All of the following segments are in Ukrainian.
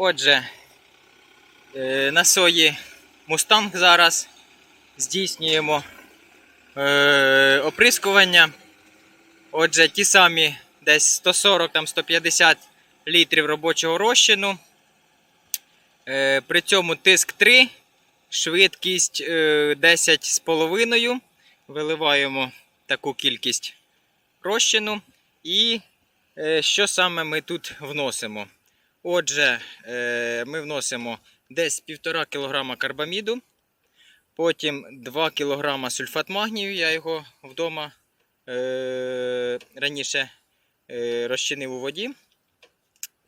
Отже, е, на сої Мустанг зараз здійснюємо е, оприскування. Отже, ті самі десь 140-150 літрів робочого розчину. Е, При цьому тиск 3, швидкість е, 10,5. Виливаємо таку кількість розчину. І що саме ми тут вносимо? Отже, е, ми вносимо десь 1,5 кг карбаміду, потім 2 кг сульфат магнію. Я його вдома е, раніше е, розчинив у воді.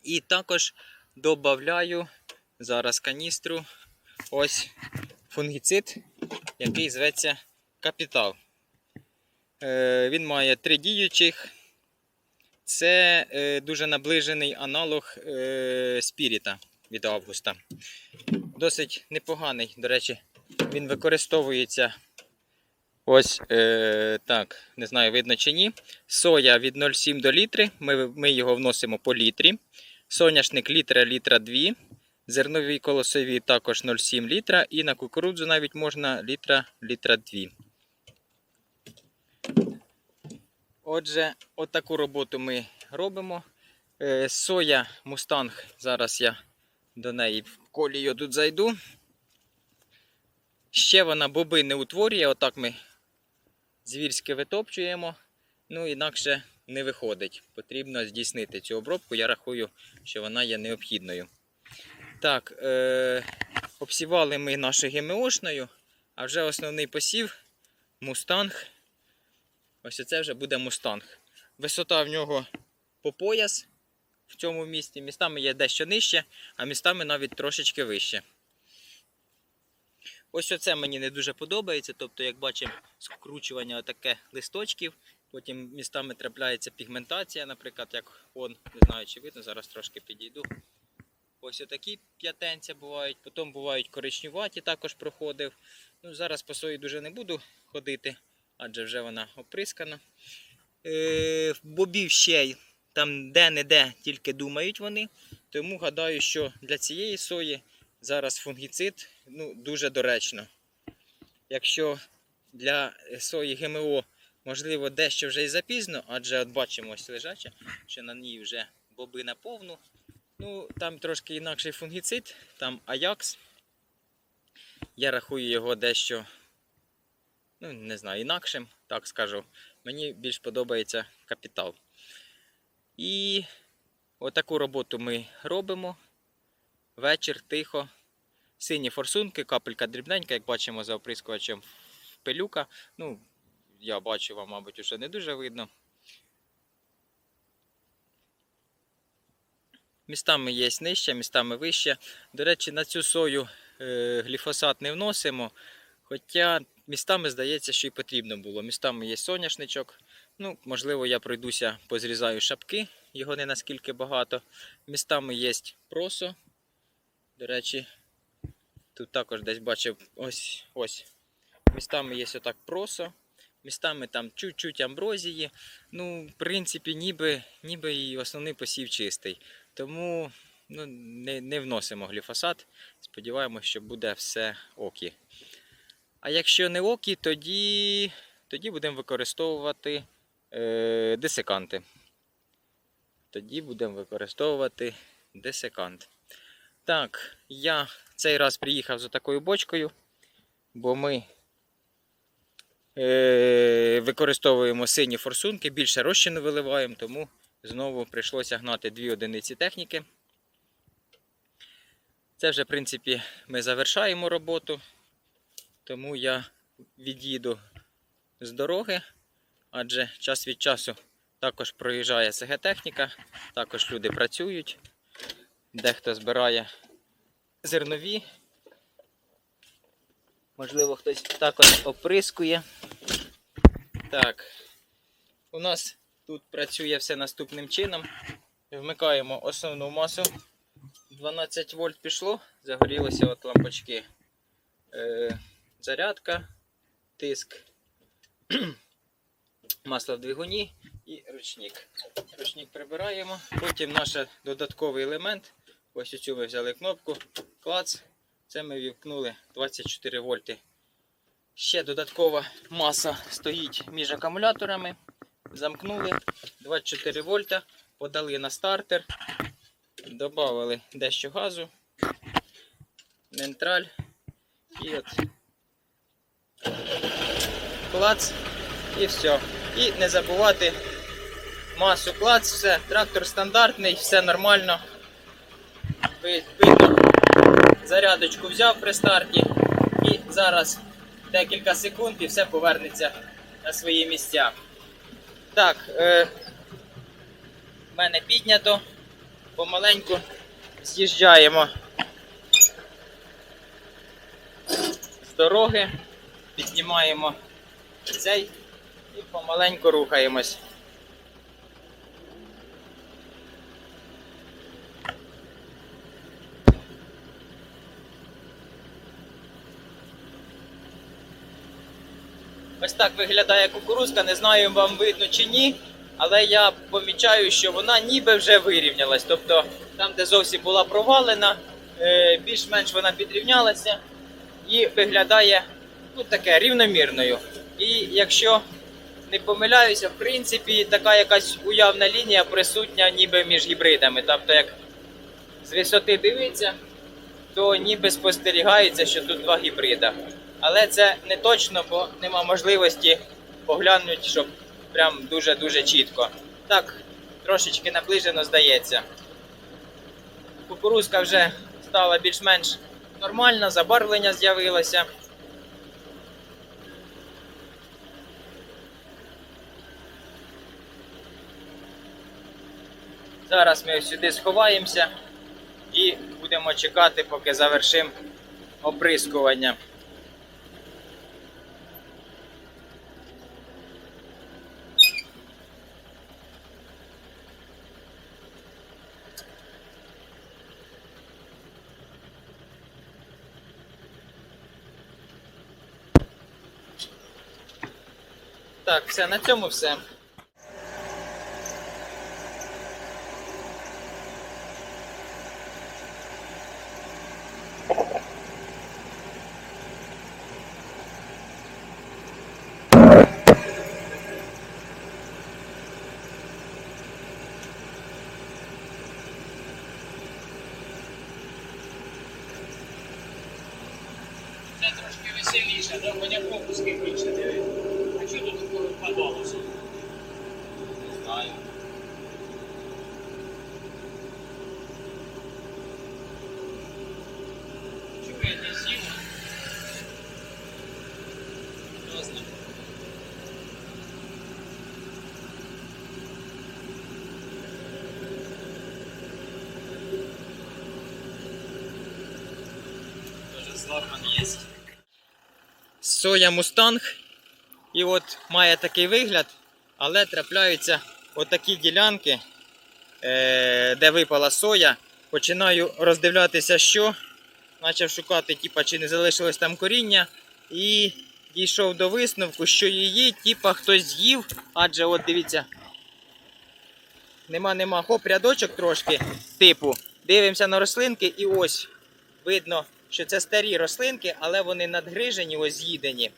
І також додаю зараз каністру ось фунгіцид, який зветься Капітал. Він має три діючих. Це е, дуже наближений аналог е, спіріта від Августа. Досить непоганий, до речі, він використовується ось е, так, не знаю, видно чи ні. Соя від 0,7 до літри. Ми, ми його вносимо по літрі. Соняшник літра, літра 2. Зернові колосові також 0,7 літра. І на кукурудзу навіть можна літра, літра 2. Отже, отаку роботу ми робимо. Е, Соя Мустанг. Зараз я до неї в колію тут зайду. Ще вона боби не утворює, отак ми звірськи витопчуємо. Ну, інакше не виходить. Потрібно здійснити цю обробку. Я рахую, що вона є необхідною. Так, е, обсівали ми нашу ГМОшною, а вже основний посів Мустанг. Ось це вже буде мустанг. Висота в нього по пояс в цьому місці. Містами є дещо нижче, а містами навіть трошечки вище. Ось оце мені не дуже подобається. Тобто, як бачимо, скручування таке листочків. Потім містами трапляється пігментація, наприклад, як он, не знаю, чи видно, зараз трошки підійду. Ось отакі п'ятенця бувають, потім бувають коричневаті, також проходив. Ну, Зараз по сої дуже не буду ходити адже вже вона оприскана. Е, бобів ще й там де-не-де тільки думають вони. Тому гадаю, що для цієї сої зараз фунгіцид ну, дуже доречно. Якщо для сої ГМО, можливо, дещо вже і запізно, адже от бачимо ось лежаче, що на ній вже боби наповну. Ну, там трошки інакший фунгіцид, там Аякс. Я рахую його дещо ну, не знаю, інакшим, так скажу. Мені більш подобається капітал. І отаку роботу ми робимо. Вечір, тихо. Сині форсунки, капелька дрібненька, як бачимо за оприскувачем пилюка. Ну, я бачу, вам, мабуть, вже не дуже видно. Містами є нижче, містами вище. До речі, на цю сою е, гліфосат не вносимо. Хоча містами здається, що і потрібно було. Містами є соняшничок. Ну, Можливо, я пройдуся, позрізаю шапки, його не наскільки багато. Містами є просо. До речі, тут також десь бачив ось ось. Містами є отак просо. Містами там чуть-чуть амброзії. Ну, в принципі, ніби ніби і основний посів чистий. Тому ну, не, не вносимо гліфосат. Сподіваємося, що буде все окі. А якщо не окі, тоді, тоді будемо використовувати е, десиканти. Тоді будемо використовувати десикант. Так, я цей раз приїхав за такою бочкою, бо ми е, використовуємо сині форсунки, більше розчину виливаємо, тому знову прийшлося гнати дві одиниці техніки. Це вже, в принципі, ми завершаємо роботу. Тому я від'їду з дороги, адже час від часу також проїжджає СГ-техніка, також люди працюють, дехто збирає зернові. Можливо, хтось також оприскує. Так, у нас тут працює все наступним чином. Вмикаємо основну масу. 12 вольт пішло, загорілися от лампочки. Е, зарядка, тиск, масло в двигуні і ручник. Ручник прибираємо. Потім наш додатковий елемент Ось оцю ми взяли кнопку, клац. Це ми вімкнули 24 вольти. Ще додаткова маса стоїть між акумуляторами. Замкнули 24 вольта, подали на стартер, додали дещо газу, нейтраль і от клац і все. І не забувати масу клац, все, трактор стандартний, все нормально. Ви- Видно, зарядочку взяв при старті і зараз декілька секунд і все повернеться на свої місця. Так, е, в мене піднято, помаленьку з'їжджаємо з дороги, піднімаємо цей і помаленьку рухаємось. Ось так виглядає кукурузка, не знаю, вам видно чи ні, але я помічаю, що вона ніби вже вирівнялась. Тобто там, де зовсім була провалена, е, більш-менш вона підрівнялася і виглядає ну, таке рівномірною. І якщо не помиляюся, в принципі, така якась уявна лінія присутня ніби між гібридами. Тобто, як з висоти дивиться, то ніби спостерігається, що тут два гібрида. Але це не точно, бо нема можливості поглянути, щоб прям дуже-дуже чітко. Так, трошечки наближено здається. Кукурузка вже стала більш-менш нормальна, забарвлення з'явилося. Зараз ми сюди сховаємося і будемо чекати, поки завершимо оприскування. Так, все, на цьому все. Це трошки веселіше, да? Хоча пропуски більше диви. А що тут такого впадалося? Не знаю. Чого я не з'їв? Хто знає? Тоже слабан есть. Соя Мустанг. І от має такий вигляд, але трапляються отакі ділянки, е, де випала соя. Починаю роздивлятися, що. Почав шукати, типа, чи не залишилось там коріння. І дійшов до висновку, що її, типа, хтось з'їв. Адже от дивіться. Нема, нема. Хоп, рядочок трошки, типу. Дивимося на рослинки, і ось видно, що це старі рослинки, але вони надгрижені, ось з'їдені.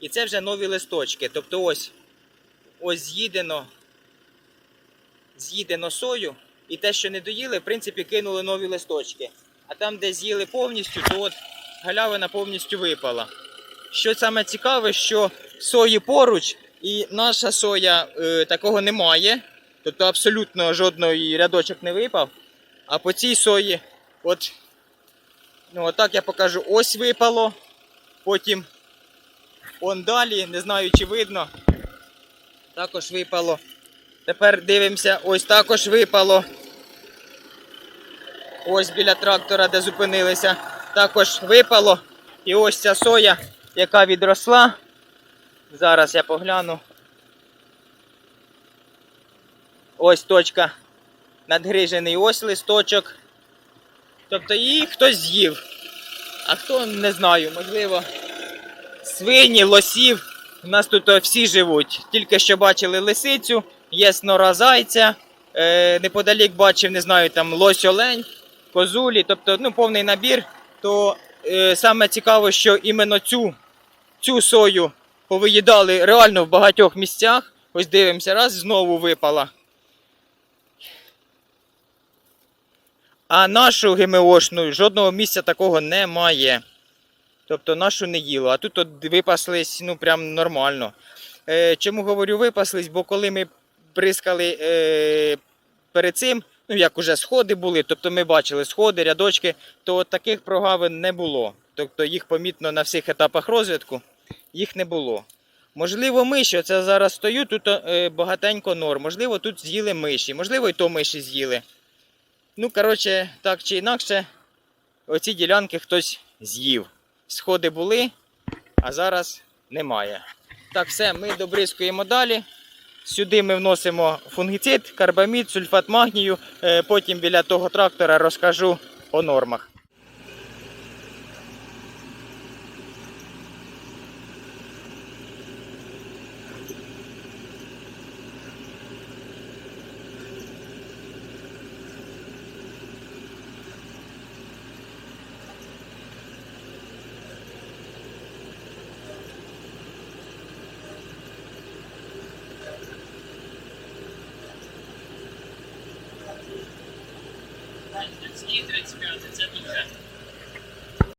І це вже нові листочки. Тобто ось, ось з'їдено, з'їдено сою, і те, що не доїли, в принципі, кинули нові листочки. А там, де з'їли повністю, то от галявина повністю випала. Що саме цікаве, що сої поруч, і наша соя е, такого немає. Тобто абсолютно жодної рядочок не випав. А по цій сої, от, ну, отак я покажу, ось випало. Потім Он далі, не знаю чи видно. Також випало. Тепер дивимося, ось також випало. Ось біля трактора, де зупинилися. Також випало. І ось ця соя, яка відросла. Зараз я погляну. Ось точка. Надгрижений ось листочок. Тобто її хтось з'їв. А хто не знаю, можливо свині, лосів. У нас тут е, всі живуть. Тільки що бачили лисицю, є снора зайця. Е, неподалік бачив, не знаю, там лось олень. козулі, тобто ну, повний набір, то е, саме цікаво, що іменно цю, цю сою повиїдали реально в багатьох місцях. Ось дивимося, раз знову випала. А нашу ГМОшну жодного місця такого немає. Тобто нашу не їло. А тут от випаслись ну прям нормально. Е, чому говорю випаслись? Бо коли ми бризкали е, перед цим, ну як уже сходи були, тобто ми бачили сходи, рядочки, то от таких прогавин не було. Тобто їх помітно на всіх етапах розвитку, їх не було. Можливо, миші, оце зараз стою, тут е, багатенько нор. Можливо, тут з'їли миші, можливо, і то миші з'їли. Ну, коротше, так чи інакше, оці ділянки хтось з'їв. Сходи були, а зараз немає. Так, все, ми добризкуємо далі. Сюди ми вносимо фунгіцид, карбамід, сульфат магнію. Е, Потім біля того трактора розкажу по нормах. Людський 35, це дуже.